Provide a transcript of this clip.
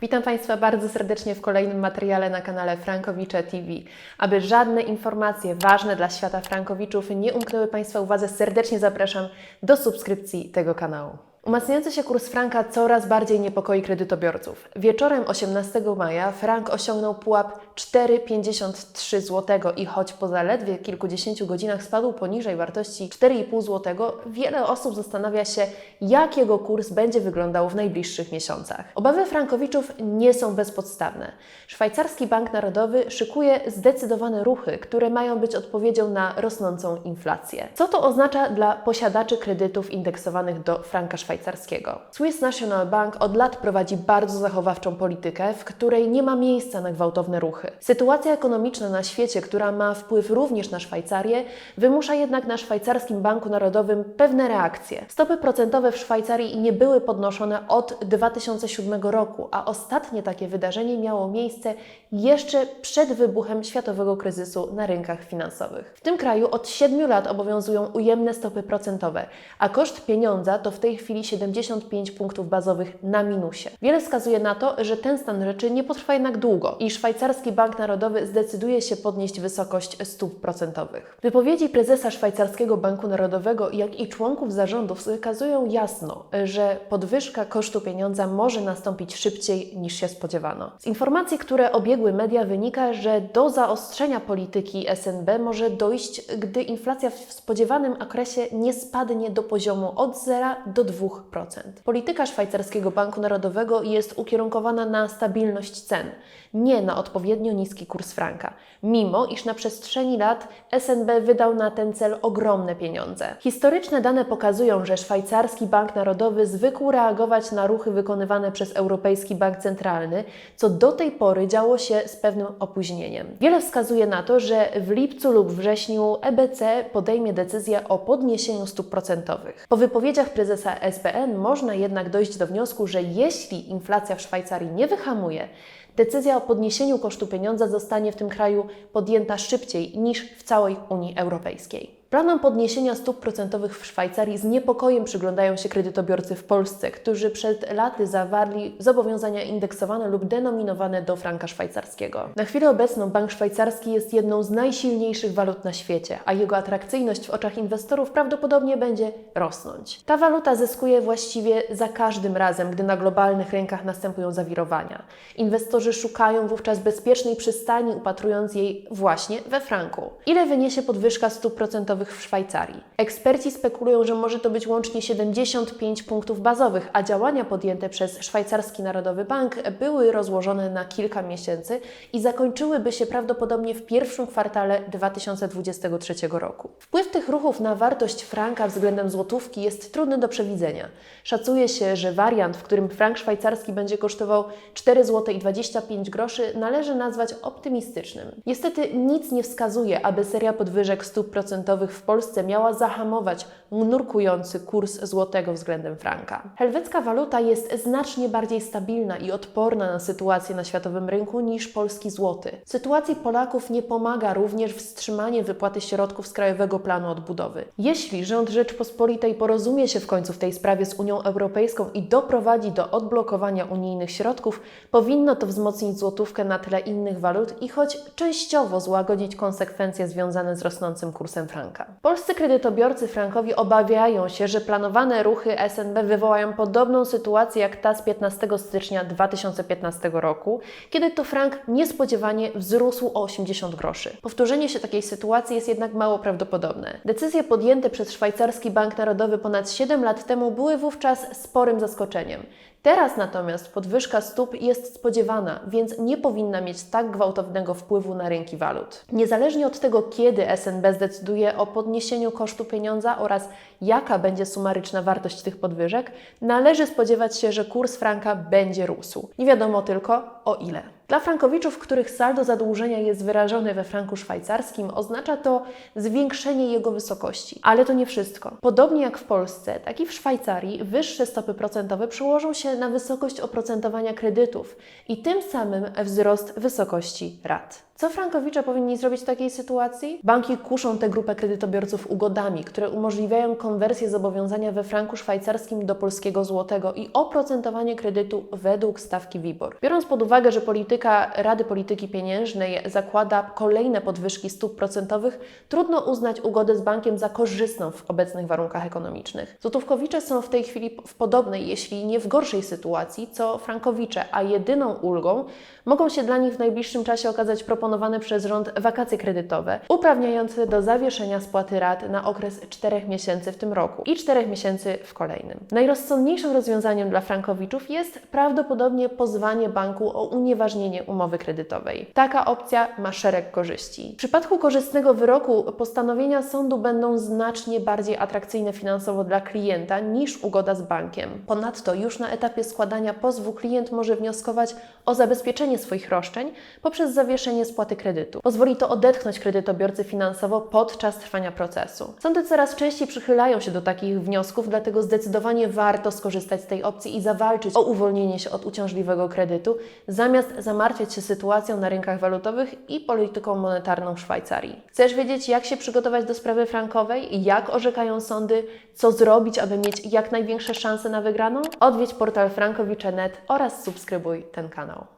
Witam Państwa bardzo serdecznie w kolejnym materiale na kanale Frankowicze TV. Aby żadne informacje ważne dla świata Frankowiczów nie umknęły Państwa uwadze, serdecznie zapraszam do subskrypcji tego kanału. Umacniający się kurs franka coraz bardziej niepokoi kredytobiorców. Wieczorem 18 maja frank osiągnął pułap 4,53 zł i choć po zaledwie kilkudziesięciu godzinach spadł poniżej wartości 4,5 zł, wiele osób zastanawia się, jak jego kurs będzie wyglądał w najbliższych miesiącach. Obawy frankowiczów nie są bezpodstawne. Szwajcarski Bank Narodowy szykuje zdecydowane ruchy, które mają być odpowiedzią na rosnącą inflację. Co to oznacza dla posiadaczy kredytów indeksowanych do franka szwajcarskiego? Swiss National Bank od lat prowadzi bardzo zachowawczą politykę, w której nie ma miejsca na gwałtowne ruchy. Sytuacja ekonomiczna na świecie, która ma wpływ również na Szwajcarię, wymusza jednak na szwajcarskim Banku Narodowym pewne reakcje. Stopy procentowe w Szwajcarii nie były podnoszone od 2007 roku, a ostatnie takie wydarzenie miało miejsce jeszcze przed wybuchem światowego kryzysu na rynkach finansowych. W tym kraju od 7 lat obowiązują ujemne stopy procentowe, a koszt pieniądza to w tej chwili 75 punktów bazowych na minusie. Wiele wskazuje na to, że ten stan rzeczy nie potrwa jednak długo i szwajcarski Bank Narodowy zdecyduje się podnieść wysokość stóp procentowych. Wypowiedzi prezesa szwajcarskiego Banku Narodowego, jak i członków zarządów wykazują jasno, że podwyżka kosztu pieniądza może nastąpić szybciej niż się spodziewano. Z informacji, które obiegły media wynika, że do zaostrzenia polityki SNB może dojść, gdy inflacja w spodziewanym okresie nie spadnie do poziomu od 0 do 2%. Polityka szwajcarskiego Banku Narodowego jest ukierunkowana na stabilność cen, nie na odpowiednio niski kurs franka, mimo iż na przestrzeni lat SNB wydał na ten cel ogromne pieniądze. Historyczne dane pokazują, że szwajcarski Bank Narodowy zwykł reagować na ruchy wykonywane przez Europejski Bank Centralny, co do tej pory działo się z pewnym opóźnieniem. Wiele wskazuje na to, że w lipcu lub wrześniu EBC podejmie decyzję o podniesieniu stóp procentowych. Po wypowiedziach prezesa SPN można jednak dojść do wniosku, że jeśli inflacja w Szwajcarii nie wyhamuje, decyzja o podniesieniu kosztu pieniądza zostanie w tym kraju podjęta szybciej niż w całej Unii Europejskiej. Planom podniesienia stóp procentowych w Szwajcarii z niepokojem przyglądają się kredytobiorcy w Polsce, którzy przed laty zawarli zobowiązania indeksowane lub denominowane do franka szwajcarskiego. Na chwilę obecną bank szwajcarski jest jedną z najsilniejszych walut na świecie, a jego atrakcyjność w oczach inwestorów prawdopodobnie będzie rosnąć. Ta waluta zyskuje właściwie za każdym razem, gdy na globalnych rynkach następują zawirowania. Inwestorzy szukają wówczas bezpiecznej przystani, upatrując jej właśnie we franku. Ile wyniesie podwyżka stóp procentowych w Szwajcarii. Eksperci spekulują, że może to być łącznie 75 punktów bazowych, a działania podjęte przez Szwajcarski Narodowy Bank były rozłożone na kilka miesięcy i zakończyłyby się prawdopodobnie w pierwszym kwartale 2023 roku. Wpływ tych ruchów na wartość franka względem złotówki jest trudny do przewidzenia. Szacuje się, że wariant, w którym frank szwajcarski będzie kosztował 4 zł i 25 groszy, należy nazwać optymistycznym. Niestety nic nie wskazuje, aby seria podwyżek stóp procentowych w Polsce miała zahamować nurkujący kurs złotego względem franka. Helwecka waluta jest znacznie bardziej stabilna i odporna na sytuację na światowym rynku niż polski złoty. Sytuacji Polaków nie pomaga również wstrzymanie wypłaty środków z Krajowego Planu Odbudowy. Jeśli rząd Rzeczpospolitej porozumie się w końcu w tej sprawie z Unią Europejską i doprowadzi do odblokowania unijnych środków, powinno to wzmocnić złotówkę na tle innych walut i choć częściowo złagodzić konsekwencje związane z rosnącym kursem franka. Polscy kredytobiorcy frankowi obawiają się, że planowane ruchy SNB wywołają podobną sytuację jak ta z 15 stycznia 2015 roku, kiedy to frank niespodziewanie wzrósł o 80 groszy. Powtórzenie się takiej sytuacji jest jednak mało prawdopodobne. Decyzje podjęte przez szwajcarski Bank Narodowy ponad 7 lat temu były wówczas sporym zaskoczeniem. Teraz natomiast podwyżka stóp jest spodziewana, więc nie powinna mieć tak gwałtownego wpływu na rynki walut. Niezależnie od tego, kiedy SNB zdecyduje o podniesieniu kosztu pieniądza oraz jaka będzie sumaryczna wartość tych podwyżek, należy spodziewać się, że kurs franka będzie rósł. Nie wiadomo tylko o ile. Dla frankowiczów, których saldo zadłużenia jest wyrażone we franku szwajcarskim, oznacza to zwiększenie jego wysokości. Ale to nie wszystko. Podobnie jak w Polsce, tak i w Szwajcarii wyższe stopy procentowe przełożą się na wysokość oprocentowania kredytów i tym samym wzrost wysokości rat. Co frankowicze powinni zrobić w takiej sytuacji? Banki kuszą tę grupę kredytobiorców ugodami, które umożliwiają konwersję zobowiązania we franku szwajcarskim do polskiego złotego i oprocentowanie kredytu według stawki WIBOR. Biorąc pod uwagę, że polityka Rady Polityki Pieniężnej zakłada kolejne podwyżki stóp procentowych, trudno uznać ugodę z bankiem za korzystną w obecnych warunkach ekonomicznych. Złotówkowicze są w tej chwili w podobnej, jeśli nie w gorszej sytuacji, co frankowicze, a jedyną ulgą mogą się dla nich w najbliższym czasie okazać proponowane przez rząd wakacje kredytowe, uprawniające do zawieszenia spłaty rat na okres 4 miesięcy w tym roku i 4 miesięcy w kolejnym. Najrozsądniejszym rozwiązaniem dla frankowiczów jest prawdopodobnie pozwanie banku o unieważnienie umowy kredytowej. Taka opcja ma szereg korzyści. W przypadku korzystnego wyroku postanowienia sądu będą znacznie bardziej atrakcyjne finansowo dla klienta niż ugoda z bankiem. Ponadto już na etapie składania pozwu klient może wnioskować o zabezpieczenie swoich roszczeń poprzez zawieszenie spłaty kredytu. Pozwoli to odetchnąć kredytobiorcy finansowo podczas trwania procesu. Sądy coraz częściej przychylają się do takich wniosków, dlatego zdecydowanie warto skorzystać z tej opcji i zawalczyć o uwolnienie się od uciążliwego kredytu, zamiast zamartwiać się sytuacją na rynkach walutowych i polityką monetarną Szwajcarii. Chcesz wiedzieć, jak się przygotować do sprawy frankowej, jak orzekają sądy, co zrobić, aby mieć jak największe szanse na wygraną? Odwiedź portal frankowicze.net oraz subskrybuj ten kanał.